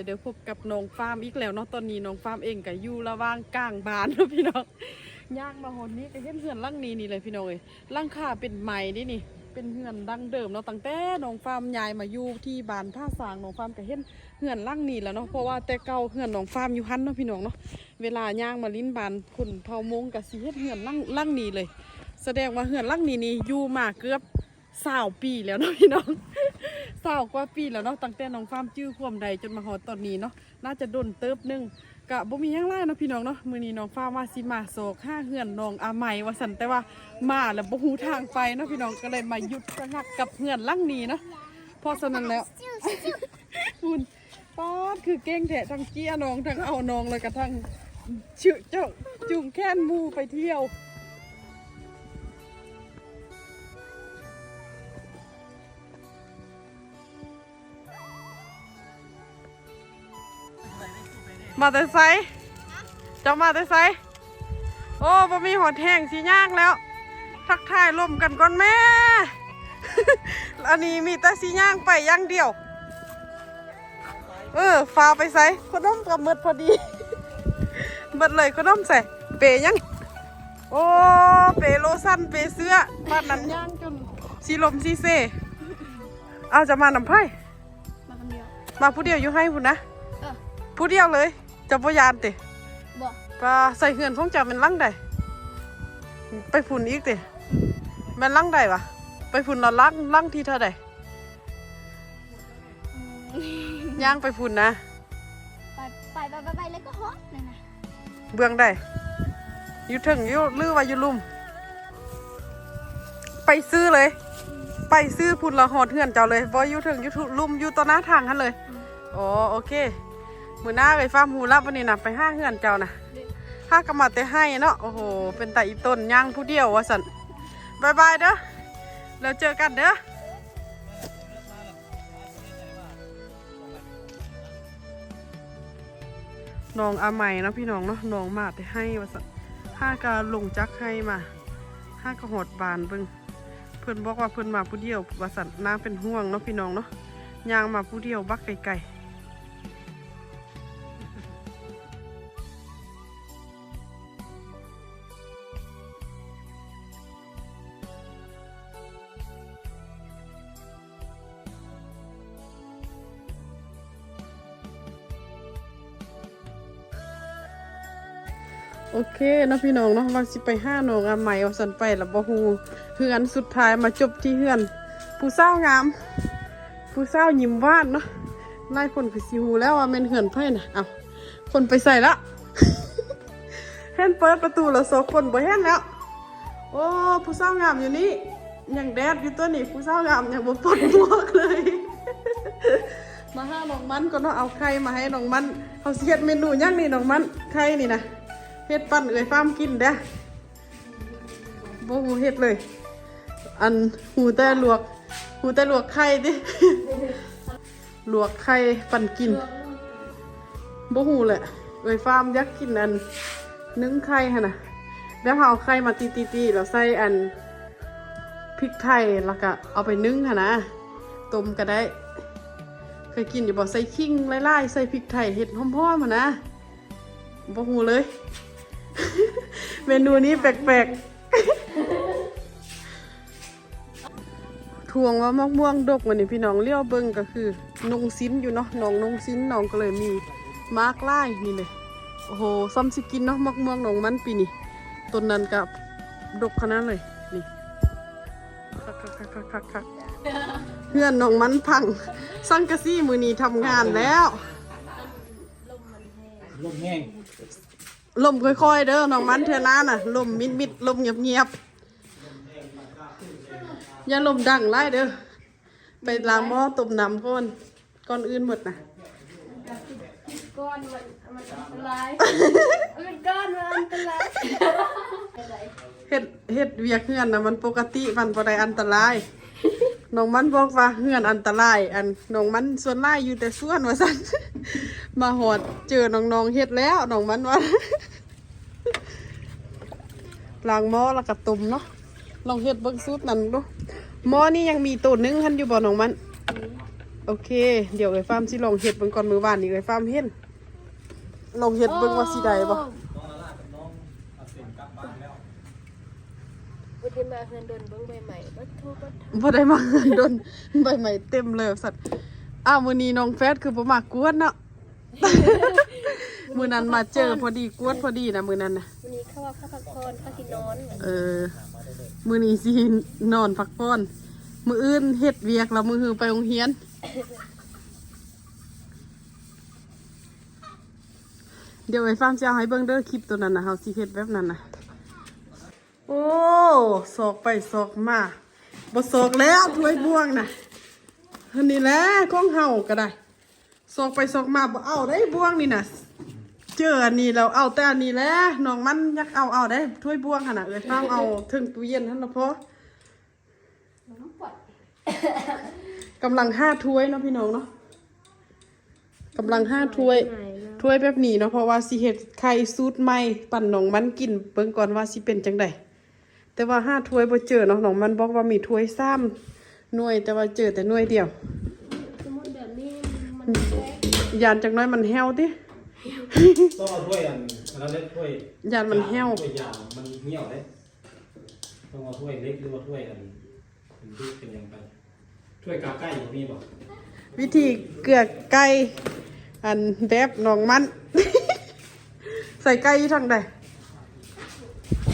เลยเดี๋ยวพบกับน้องฟาร์มอีกแล้วเนาะตอนนี้น้องฟาร์มเองก็อยู่ระหว่างกลางบ้านเนาะพี่น้องย่างมาหนนี้ก็เห็นเหือนลังนี้นี่เลยพี่น้องเอ้ยลังคาเป็นไม้นี่นี่เป็นเหือนดังเดิมเนาะตั้งแต่น้องฟาร์มย้ายมาอยู่ที่บ้านท่าสางน้องฟาร์มก็เห็นเหือนลังนี้แล้วเนาะเพราะว่าแต่เก่าเหือนน้องฟาร์มอยู่หันเนาะพี่น้องเนาะเวลาย่างมาลิ้นบานคุณเผามงกับสีเฮ็ดเหือนลังหลังนี้เลย แสดงว่าเหือนลังนี้นี่อยู่มาเกือบสาวปีแล้วเนาะพี่น้อง สาวกว่าปีแล้วเนาะตั้งแต่น้องฟาร์มจื้อความใดจนมาฮอตอนนี้เนาะน่าจะโดนเติบหนึงกะบ่มียังไล่เนาะพี่น้องเนาะมื้อนี้น้องฟาร์มว่าสิมาโศกห้าเหือนน้องอาใหม่ว่าซั่นแต่ว่ามาแล้วบ่ฮู้ทางไปเนาะพี่น้องก็เลยมาหยุดชะงักกับเหือนลังนี้เนาะเพราะฉะนั้นแล้วคุณป๊อดคือเก่งแท้ทั้งเกี้ยน้องทั้งเอาน้องเลยกระทั่งชื่อเจ้าจุงแค้นมูไปเที่ยว มาแต่ไซเจะมาแต่ไซโอ้บ่มีหอดแห้งสีย่างแล้ว ทักทายลมกันก่อนแม่ อันนี้มีแต่สีย่างไปอย่างเดียว เออฟ้าไปใส่ขนมกับมืดพอดีมืดเลยขนมใส่เปยยัง โอ้เปโลซันเปเสื้อบ้านนั้นย่างจนสีลมสีเซเอาจะมานำไพ่มาคนเดียว มาผู้เดียวอยู่ให้พุ่นนะเออผู้เดียวเลย จะพยานติบอกปลาใส่เหือนของเจะเป็นลังใดไปพุ่นอีกติแม่นลังใดวะไปพุ่นเราลังลังที่เท่าใดย่างไปพุ่นนะ ไปไปไปไปไปแล้วก็ฮอตเลยนะเบื้องใดอยู่ถึงอยู่ลือว่าอยู่ลุ่ม ไปซื้อเลย ไปซื้อพุ่นละหอดเหือนเจ้าเลยบ่อยู่ถึงอยู่ทุลุ่มอยู่ต่อหน้าทางหันเลยอ๋อโอเค มือหน้าเลยฟ้าร์มหูรับวันนี้นะไปห้าเหือนเจ้านะห้ากระมาแต่ให้เนาะโอ้โหเป็นแต่อีต้นย่างผู้เดียววะสันบายบายเด้อแล้วเจอกันเด้อน้องอาใหม่นะพี่น้องเนาะน้องมาแต่ให้วะสันห้ากะลงจักให้มาห้ากะหดบานเบิ่งเพิ่อนบอกว่าเพิ่อนมาผู้เดียววะสันน้าเป็นห่วงเนาะพี่น้องเนาะยางมาผู้เดียวบักไก่ๆ โอเคนะพี่น้องเนาะว่าสิไปห้าหนองอันใหม่ว่าสันไปแล้วบ่ฮู้เฮือนสุดท้ายมาจบที่เฮือน ผู้สางาม ผู้สายิ้มหวานเนาะหลายคนคือสิฮู้แล้วว่าแม่นเฮือนไผน่ะเอาคนไปใส่ละเห็นเปิดประตูแล้วสองคนบ่เห็นแล้ว โอ้ผู้สางามอยู่นี่ยังแดดอยู่ตัวนี้ผู้สางามยังบ่ปลดหมวกเลย มาห้าน้องมันก็เนาะเอาไข่มาให้น้องมันเขาสิเฮ็ดเมนูหยังนี่น้องมันไข่นี่นะ เฮ็ดปั้นเอ้ยฟามกินเด้อบ่ฮู้เฮ็ดเลย อันหูแต่ลวก หูแต่ลวกไข่ดิลวกไข่ปั่นกินบ่ฮู้แหละเอ้ยฟามอยากกินอันนึ่งไข่หั่นน่ะแล้วเอาไข่มาตีๆๆแล้วใส่อันพริกไทยแล้วก็เอาไปนึ่งหั่นนะต้มก็ได้ เคยกินอยู่บ่ใส่ขิงไล่ๆใส่พริกไทยเห็ดหอมๆมานะบ่ฮู้เลย เมนูนี้แปลกๆทวงว่ามะม่วงดกวันนี้พี่น้องเลี้ยวเบิ่งก็คือนงซิ้นอยู่เนาะน้องนงซิ้นน้องก็เลยมีมาร์กไล่นี่เลยโอ้โหซ้ำสิกินเนาะมะม่วงน้องมันปีนี้ต้นนั้นกับดกขนาดเลยนี่คักๆๆๆๆเพื่อนน้องมันพังสังกะซี่มือนี้ทำงานแล้วลมแห้ง ลมค่อยๆ เด้อน้องมันเทอน้าน่ะลมมิดมิดๆลมเงียบเงียบๆอย่าลมดังไล่เด้อไปล้างหม้อต้มน้ำก่อนก่อนอื่นหมดนะก้อนมันมันอันตรายมันก้อนมันอันตรายอะไรเฮ็ดเฮ็ดเวียกเฮือนนะมันปกติมันบ่ได้อันตราย น้องมันบอกว่าเฮือนอันตราย อันน้องมันส่วนไล่อยู่แต่ส่วนว่าซั่นมาหอดเจอน้องๆเฮ็ดแล้วน้องมันว่าล้างหม้อแล้วก็ต้มเนาะลองเฮ็ดเบิ่งสูตรนั้นดูหม้อนี่ยังมีตัวหนึงหันอยู่บ่น้องมัน โอเค เดี๋ยวไอ้ฟาร์มสิลองเฮ็ดเบิ่งก่อนมื้อวานนี้ไอ้ฟาร์มเห็นลองเฮ็ดเบิ่งว่าสิได้บ่ น้องลาล่ากับน้องอาเซนกลับบ้านแล้ว บุตรมาเฮือนโดนเบิ้งใบใหม่บัดโทบัดบ่ได้มาโดนใบใหม่เต็มเลยสัตว์อ้าวมื้อนี้น้องแฟดคือบ่มากวนเนาะมื้อนั้นมาเจอพอดีกวนพอดีนะมื้อนั้นน่ะวันนี้เข้าว่าเข้าพักผ่อนเข้าสินอนเหมือนเออมื้อนี้สินอนพักผ่อนมื้ออื่นเฮ็ดเวียกแล้วมื้อฮือไปโรงเรียนเดี๋ยวไอ้ฟาร์มจะเอาให้เบิ่งเด้อคลิปตัวนั้นนะเฮาสิเฮ็ดแบบนั้นนะ โอ้สอกไปสอกมาบ่สอกแล้วถ้วยบ่วงน่ะอันนี้แหละของเฮาก็ได้สอกไปสอกมาบ่เอาได้บ่วงนี่น่ะเจออันนี้เราเอาแต่อันนี้แหละน้องมันอยากเอาเอาได้ถ้วยบ่วงหั่นน่ะเอ้ยฟาร์มเอาถึงตู้เย็นหั่นละพอกำลังห้าถ้วยเนาะพี่น้องเนาะกำลังห้าถ้วยถ้วยแบบนี้เนาะเพราะว่าสิเฮ็ดไข่สูตรใหม่ปั่นหนองมันกินเบิ่งก่อนว่าสิเป็นจังได แต่ว่าห้าถ้วยบ่เจอเนาะหนองมันบอกว่ามีถ้วยซ้ำหน่วยแต่ว่าเจอแต่หน่วยเดียวสมมติเดี๋ยวนี้มันแรกยานจักหน้อยมันแห้วติต้องเอาถ้วยอันอันนั้นเล็กถ้วยยานมันแห้วถ้วยยาวมันเหี่ยวเลยต้องเอาถ้วยเล็กหรือว่าถ้วยอันเป็นที่เป็นยังไงถ้วยกาใกล้อยู่นี่บ่วิธีเกลือไก่อันแบบหนองมัน ใส่ไก่อยู่ทางใด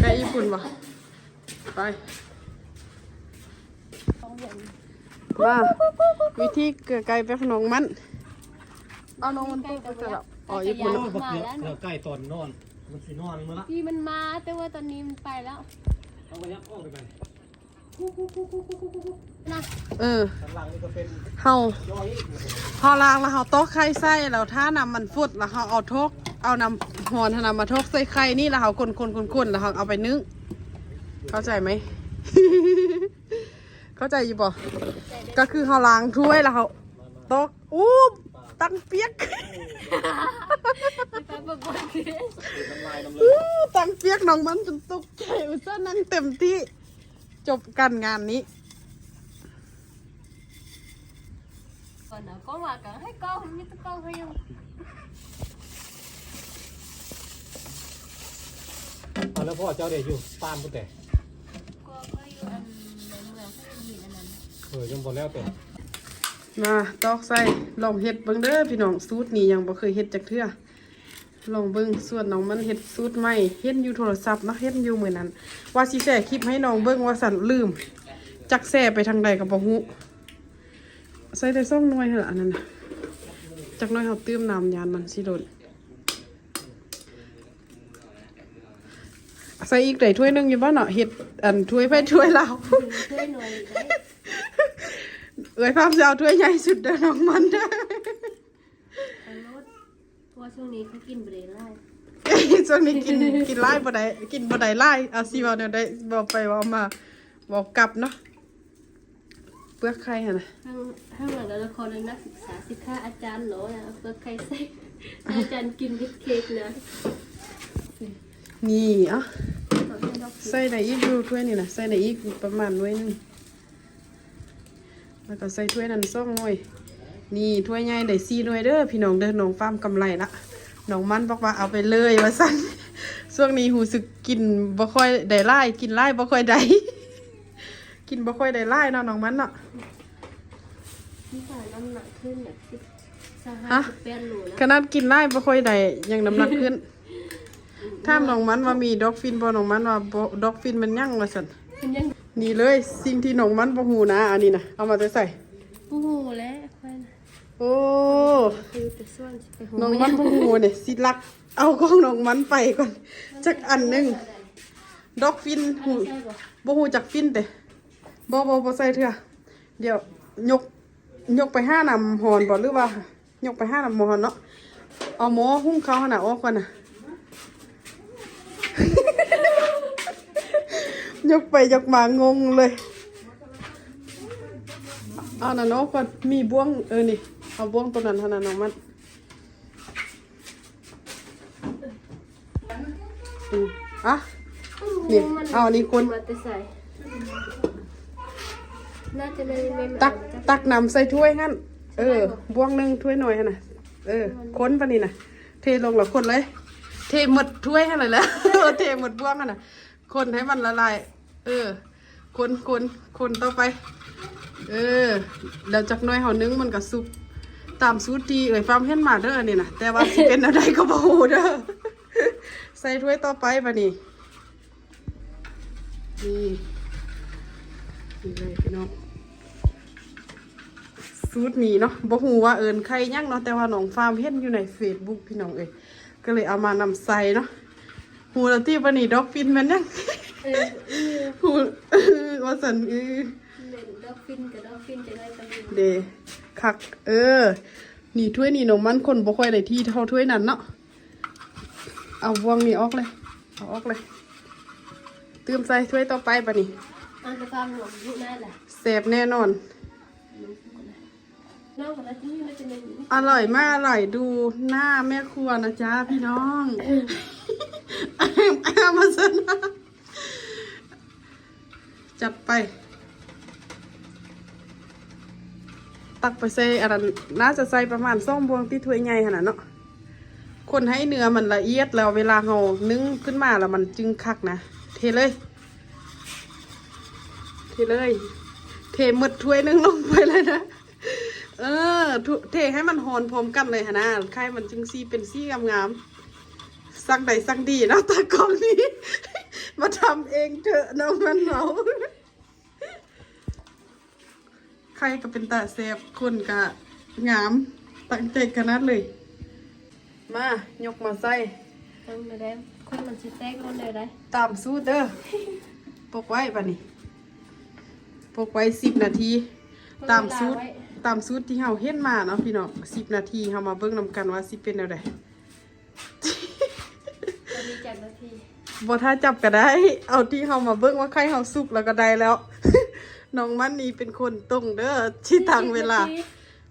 ไก่ญี่ปุ่นบ่ ไปต้องอย่างว่าวิธีเกลือไก่แบบหนองมัน เอาน้องมันพูดไปสลับอ๋อญี่ปุ่นโอ้เนาะยบักเกลือเกลือใกล้ตอนนอน มันสินอนมื้อละที่มันมาแต่ว่าตอนนี้มันไปแล้วเอาไปยับออกไปไปนะเออข้างล่างนี่ก็เป็นเฮาย่อยอีกเฮาล้างแล้วเฮาตอกไข่ใส่แล้วถ้าน้ำมันฟุดแล้วเฮาเอาทก เอาน้ำหอนให้น้ำมาทกใส่ไข่นี่แล้วเฮาคนคนคนคนแล้วเฮาเอาไปนึ่ง เข้าใจไหม เข้าใจอยู่บ่ก็คือเฮาล้างถ้วยแล้วเฮาตอกอู้ตั้งเปียกไปบ่บ่อยคือน้ำลายน้ำเลอู้ยตั้งเปียกน้องมันจนตกใจอุตส่าห์นั่งเต็มที่จบกันงานนี้ก่อนนะก็ว่ากันให้กล้องมีตะกล้องให้อยู่เอาแล้วพ่อเจ้าเด็กอยู่ตามพุ่นแต่ก็ก็ อันนเองที่มีอันนั้นเออยังบ่แล้วแต่มาตอกใส่ลองเฮ็ดเบิ่งเด้อพี่น้องสูตรนี้ยังบ่เคยเฮ็ดจักเทื่อลองเบิ่งส่วนน้องมันเฮ็ดสูตรใหม่เฮ็ดอยู่โทรศัพท์นะเฮ็ดอยู่มื้อนั้น ว่าสิแชร์คลิปให้น้องเบิ่งว่าสั่นลืม จักแชร์ไปทางใดก็บ่ฮู้ใส่ได้ซ่องหน่วยหั่นล่ะอันนั้นน่ะจักหน่อยเฮาเติมน้ำยานมันสิโดน ใส่อีกได้ถ้วยหนึงอยู่บ่เนาะเฮ็ดอันถ้วยไปถ้วยลาว ช่วยหน่อยได้เอ้ยภาพจะเอาถ้วยใหญ่สุดเด้อน้องมันเด้ออันรถเพราะว่าช่วงนี้เขากินเบรไล่ช่วงนี้กินกินไล่บ่ได้กินบ่ได้ไล่เอาสิเว้าแนวใดบอกไปเว่ามาบอกกลับเนาะเปลือกไข่หั่นน่ะข้างข้างหลังเราละครเลยนักศึกษาสิค่าอาจารย์เหรอนะเปิดใครใส่อาจารย์กินเค้กนะนี่เอะ ขอให้ดอกใส่ได้อีกอยู่ถ้วยนี่น่ะใส่ได้อีกประมาณหน่วยหนึงแล้วก็ใส่ถ้วยนั้น2หน่วยนี่ถ้วยใหญ่ได้4หน่วยเด้อพี่น้องเด้อน้องฟาร์มกำไรละน้องมันบอกว่าเอาไปเลยว่าซั่นช่วงนี้หูสึกกินบ่ค่อยได้ไล่กินไล่บ่ค่อยได้กินบ่ค่อยได้ไล่เนาะน้องมันเนาะที่ฝ่ายน้ำหนักขึ้นแบบสิบสหฮะสิบแปดโลขนะนาดกินไล่บ่ค่อยได้ยังน้ำหนักขึ้น ถ้ามน้องมันว่ามีดอกฟินบ่น้องมันว่าบ่ดอกฟินมันยั่งว่าซั่นเป็นยังนี่เลยสิ่งที่น้องมันบ่ฮู้นะ อันนี้นะเอามาแต่ใส่โอ้โหแล้วค่อยนะโอ้คือไปส่วนสิไปหัวน้องมันบ่ฮู้เนี่ยสิลัก เอาของน้องมันไปก่อนจักอันหนึงดอกฟินฮู้ใช่ป่ะบ่ฮู้จักฟินเด้บ่บ่บ่ใส่เถื่อเดี๋ยวยกยกไปห้าน้ำหอนบ่หรือว่ายกไปห้าน้ำหอนเนาะเอาหม้อหุงข้าวหั่นน่ะออกก่อนน่ะ ยกไปยกมางงเลยเอาน่ะเนาะก่อนมีบ่วงเออนี่เอาบ่วงตัวนั้นเท่านั้นน้องมันอืมอะนี่เอาอันนี้คนมาแต่ใส่น่าจะไม่ไม่ตักตักน้ำใส่ถ้วยงั้นใเออบวงหนึ่งถ้วยหน่อยหั่นน่ะเออคนปะนี่น่ะ เทลงแล้วคนเลย เทหมดถ้วยให้เลยแหล้วเทหมดบวงหั่นน่ะคนให้มันละลาย เออ คนคนคนต่อไป เออ แล้วจากน้อยเฮานึงมันก็สุกตามสูตรที่เอ่ยฟาร์มเฮ็ดมาเด้ออันนี้นะแต่ว่าสิเป็นอะไรก็บ่ฮู้เด้อใส่ถ้วยต่อไปบัดนี้นี่นี่เลยพี่น้องสูตรนี้เนาะบ่ฮู้ว่าเอิ้นใครยังเนาะแต่ว่าน้องฟาร์มเฮ็ดอยู่ใน Facebook พี่น้องเอ้ยก็เลยเอามานำใส่เนาะฮู้แล้วที่บัดนี้ดอกฟินมันยัง เออเออฮู้ว่าซั่นเออเล่นดอกฟินกับดอกฟินจะได้กันอยู่เดคัก เออ นี่ถ้วยนี่หนมมันคนบ่ค่อยได้ที่เท่าถ้วยนั้นเนาะ เอาวงนี่ออกเลย เอาออกเลย เติมใส่ถ้วยต่อไปปะนี่อันจะฟังหลวงพูดนั่นแหละแซ่บแน่นอนน้องคนละที่มันจะเป็นอร่อยมากอร่อยดูหน้าแม่ครัวนะจ๊ะพี่น้องแอมแอมมาซะนะ จัดไป ตักไปใส่อันนั้นน่าจะใส่ประมาณสองบวงที่ถ้วยใหญ่ขนาดเนาะคนให้เนื้อมันละเอียดแล้วเวลาเรานึ่งขึ้นมาแล้วมันจึงคักนะ เทเลย เทเลย เทหมดถ้วยนึงลงไปเลยนะ เออ เทให้มันหอนพร้อมกันเลยฮะนะไข่มันจึงซีเป็นซีงามๆสั่งใดสั่งดีนะตากล้องนี้ มาทำเองเถอะน้องมันเหนาใครก็เป็นตาแซบคนก็งามตั้งใจขนาดเลย มายกมาใส่ตั้งมาแล้วคนมันสิแตกคนเลยได้ตามสูตรเด้อปกไว้ปะนี่ปกไว้สิบนาที ตามสูตรตามสูตรที่เฮาเฮ็ดมาเนาะพี่น้องสิบนาทีเฮามาเบิ่งนำกันว่าสิเป็นแนวใดจะมีจัดนาที บ่ถ้าจับก็ได้ เอาที่เฮามาเบิ่งว่าใครเฮาสุกแล้วก็ได้แล้ว น้องมันนี่เป็นคนตรงเด้อที่ทางเวลา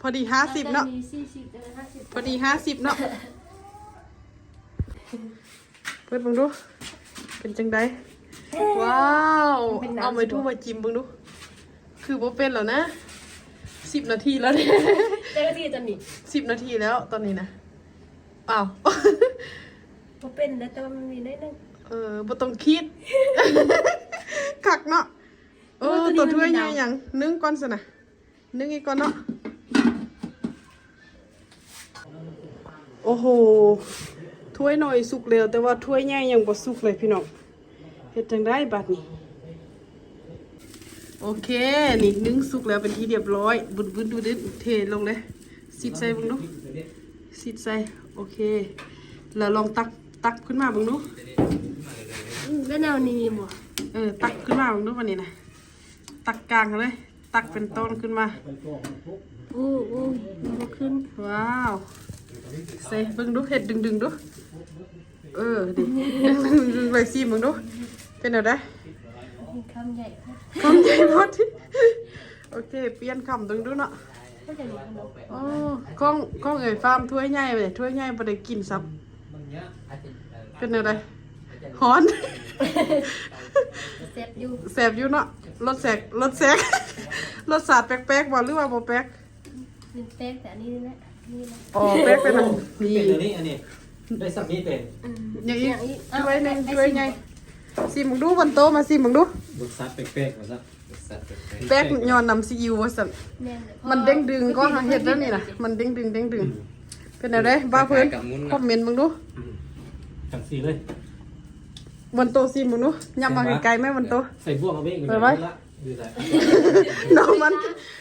พอดีห้าสิบเนาะมีสี่สิบเออห้าสิบพอดีห้าสิบเนาะ เปิดเบิ่งดู เป็นจังไดว้าว เอาไม้ทูมาจิ้มเบิ่งดู คือบ่เป็นแล้วนะสิบนาทีแล้วเนี่ยเจ้าหน้าที่จะหนีสิบนาทีแล้วตอนนี้นะอ้าวพอเป็นแล้วแต่ว่ามันมีได้นึงเออบ่ต้องคิดคักเนาะเออโอ้ตัตัววนี้มันถ้วยมีใหญ่ดาวหยังนึ่งก่อนสินะนึ่งอีกก่อนเนาะโอ้โหถ้วยหน่อยสุกแล้วแต่ว่าถ้วยใหญ่ยังบ่สุกเลยพี่น้องเฮ็ดจังได้บัดนี้โอเค นี่นึ่งสุกแล้วเป็นที่เรียบร้อย บุดบุดดูดิเทลงเลยสิดใส่เบิ่งดูสิดใส่โอเค แล้วลองตักตักขึ้นมาเบิ่งดู ก็แนวนี้หมดเออตักขึ้นมาเบิ่งดูวันนี้นะตักกลางเลย ตักเป็นต้นขึ้นมาโอ้โอ้ยมันบ่ขึ้นว้าวใส่เบิ่งดูเห็ดดึงดึงๆดูเออดิดึงๆไปซีมึงดูเป็นอะไรมีคำใหญ่ครับคำใหญ่พอดีโอเค เปลี่ยนคำดึงดูเนาะก็จะมีขนมโอ้กล้องกล้องเอ๋ยฟาร์มถ้วยใหญ่ไปเลยถ้วยใหญ่บ่ได้กินซับเป็นอะไร ฮ้อนเซ็ตอยู่แสบอยู่เนาะรสแสกรสแสกรสสาดแปลกๆบ่หรือว่าบ่แปลกมันแตกแต่อันนี้แหละนี่แหละอ๋อแปลกเป็นอันนี่เป็นตัวนี้อันนี้ได้สับนี้เป็นอืมอย่างอีกอย่างอีกช่วยหนึ่งช่วยไงสิมึงดูบนโต๊ะมาสิมึงดูรสซับแปลกๆมาซะรสซับแปลกแป๊กย้อนนำซีอิ๊วว่าสั่นแม่นเลยมันเด้งดึงก็หาเห็ดแล้วนี่นะมันเด้งดึงเด้งดึงเป็นอะไรบ้าเพื่อนคอมเมนต์มึงดูๆจังสีเลย บนโต๊ะสิมึงดูยำมาไกลๆไหมบนโต๊ะใส่บ่วงเอาไว้อีกไปไว้ละดูใส่น้องมัน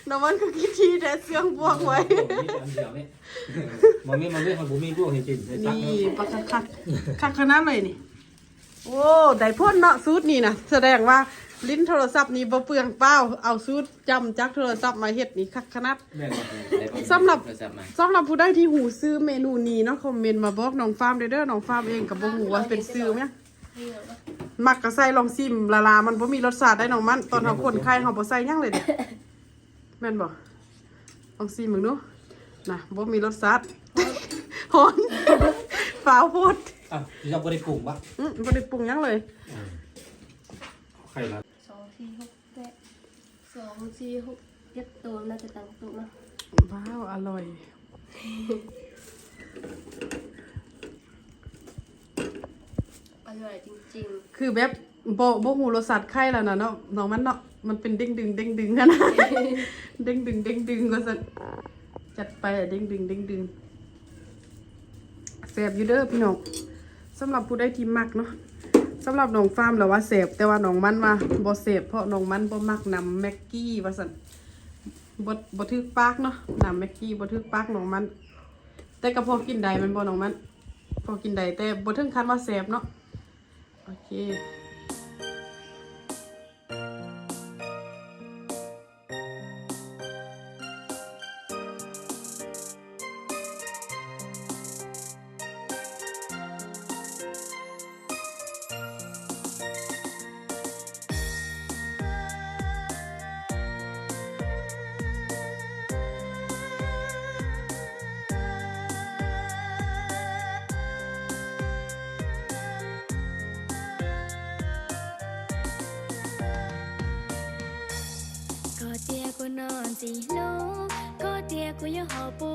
น้องมันก็คิดทีแต่เสื่องบวกไว้ อันเดียวนี่มันไม่มันไม่มันบุมีบ่วงจริงๆใส่ซักนี่ปลาคักคักคักขนาดเลยนี่ โอ้ได้พ่นเนาะสูตรนี่นะแสดงว่าลิ้นโทรศัพท์นี่บ่เปลืองเป้าเอาสูตรจำจากโทรศัพท์มาเฮ็ดนี่คักขนาด แม่นบ่สำหรับ โทรศัพท์มาสำหรับผู้ใดที่หูซื้อเมนูนี้เนาะคอมเมนต์มาบอกน้องฟาร์มเด้อเด้อน้องฟาร์มเองกับบ่ฮู้ว่าเป็นซื้อมั้ยนี่เหรอวะ มักก็ใส่ลองซิมละลา มันบ่มีรสชาติได้น้องมัน ตอนเฮาคนไข่เฮาบ่ใส่หยังเลยเด้แม่นบ่ลองซิมมึงดูน่ะบ่มีรสชาติหอนฝาวโพดอะเราบ่ได้ปรุงปะอื้อบ่ได้ปรุงหยังเลยไข่ละสองสี่หกแปดสองสี่หกเจ็ดตัวน่าจะตั้งตัวนะว้าว อร่อย อ ร่อยจริงคือแบบบ่บ่หูรสชาติไข่แล้วนะเนาะน้องมันเนาะมันเป็นเด้งดึงเด้งดึงกันนะ เด้งดึงเด้งดึงก็สั่นจัดไปอะเด้งดึงเด้งดึงแสบอยู่เด้อพี่น้องสำหรับผู้ใดที่มักเนาะสำหรับน้องฟาร์มแล้วว่าแสบแต่ว่าน้องมันว่าบ่แสบเพราะน้องมันบ่มักนำแม็กกี้ว่าซั่นบ่บ่ทึกปากเนาะนำแม็กกี้บ่ทึกปากน้องมัน แต่ก็พอกินได้แมันบ่น้องมัน พอกินได้แต่บ่ถึงขั้นว่าแสบเนาะ โ好不